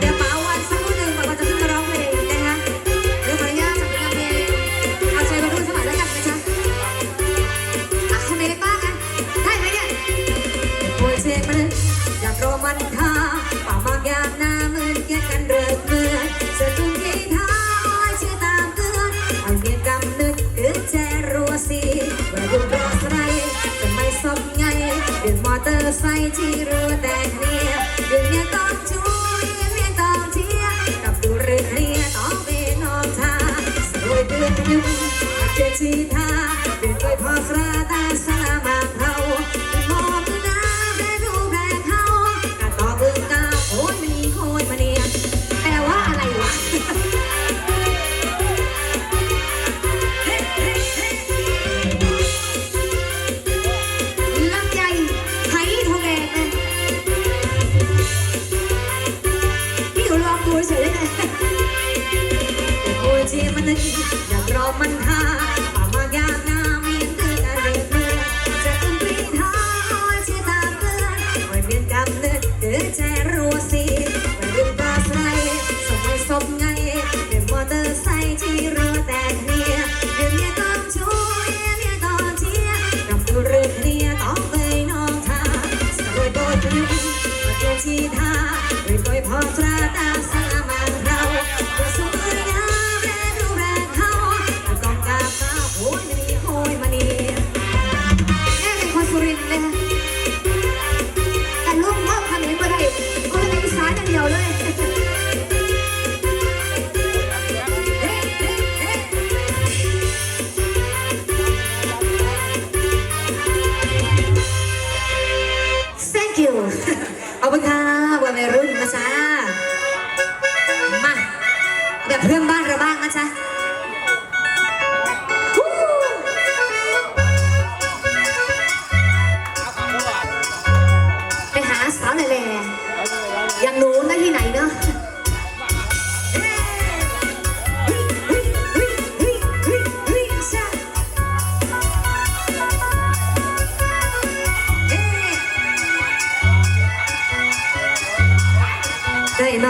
เดี๋ยวป๋าวันสักหนึ่งป๋าวันจะขึ้นมาร้องเพลงนะคะเดี๋ยวขออนุญาตจากงนเพเอาใจวัยรุ่นสมัยแกันนะจ๊ะคนไหนได้บ้างอะได้ไหมเนี่โอ้ยเจ็นยากโรมันท่าป่ามากยามน้ามืนเกียกัน ទ័រស័យជីរើតែគ្នាយើងអ្នកកងជួយមានតោជាតាមទូរឬគ្នាតោពេលនំថាស្រួយទឿខ្ញុំអត់ជាជីថា อยากรอมันหา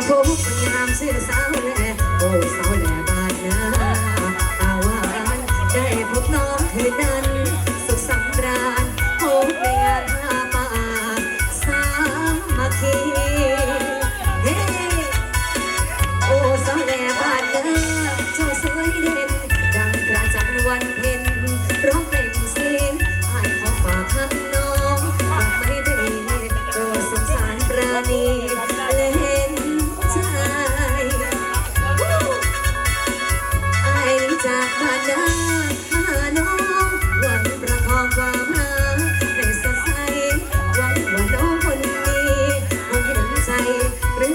พบงามเสื้อสาวเลย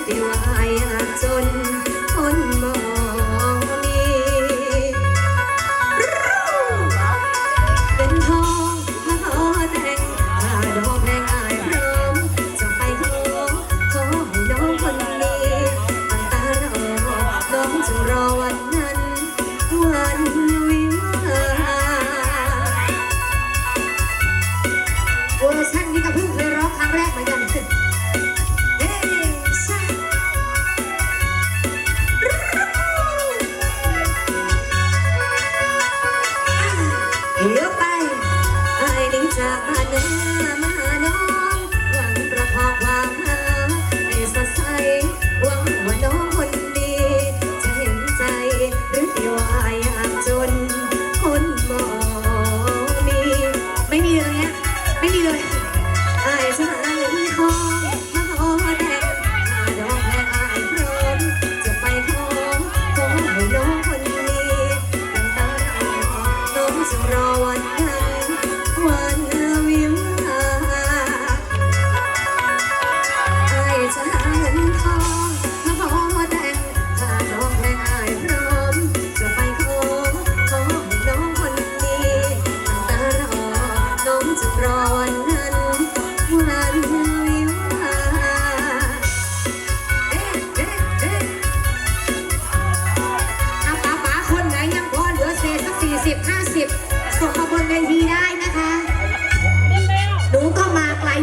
เป็นวายจนคนมองมีเป็นทองมาขอแตงข้าดอกแดงอาพร้อมจะไปขอขอห้น้องคนนี้ตั้งตารอน้องจะรอวันนั้นวัน รอวันนั้นวันวิาไอจะหาเงินทองมาขอแต่งถ้าน้องแต่งอร้อม จะไปขอขอน้องคนนี้องแต่รอน้องจะรอวันนั้น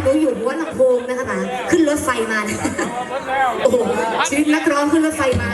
หนูอยู่หัวลำโพงนะคะป๋าขึ้นรถไฟมา โอ้โหชื่อนักร้องขึ้นรถไฟมา